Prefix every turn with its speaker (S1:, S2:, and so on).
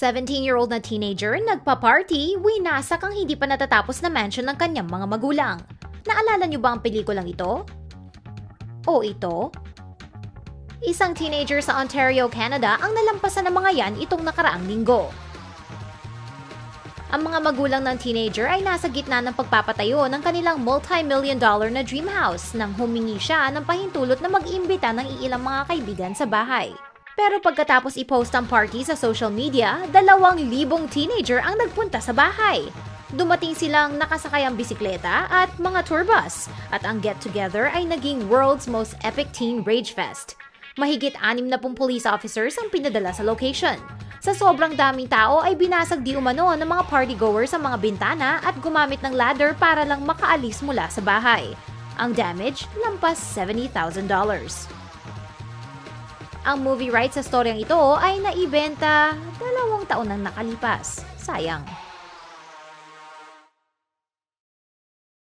S1: 17-year-old na teenager nagpa-party, winasak ang hindi pa natatapos na mansion ng kanyang mga magulang. Naalala niyo ba ang pelikulang ito? O ito? Isang teenager sa Ontario, Canada ang nalampasan ng mga yan itong nakaraang linggo. Ang mga magulang ng teenager ay nasa gitna ng pagpapatayo ng kanilang multi-million dollar na dream house nang humingi siya ng pahintulot na mag-imbita ng iilang mga kaibigan sa bahay. Pero pagkatapos i-post ang party sa social media, dalawang libong teenager ang nagpunta sa bahay. Dumating silang nakasakay ang bisikleta at mga tour bus at ang get-together ay naging world's most epic teen rage fest. Mahigit anim na pong police officers ang pinadala sa location. Sa sobrang daming tao ay binasag di umano ng mga partygoers sa mga bintana at gumamit ng ladder para lang makaalis mula sa bahay. Ang damage, lampas $70,000. Ang movie rights sa storyang ito ay naibenta dalawang taon nang nakalipas. Sayang.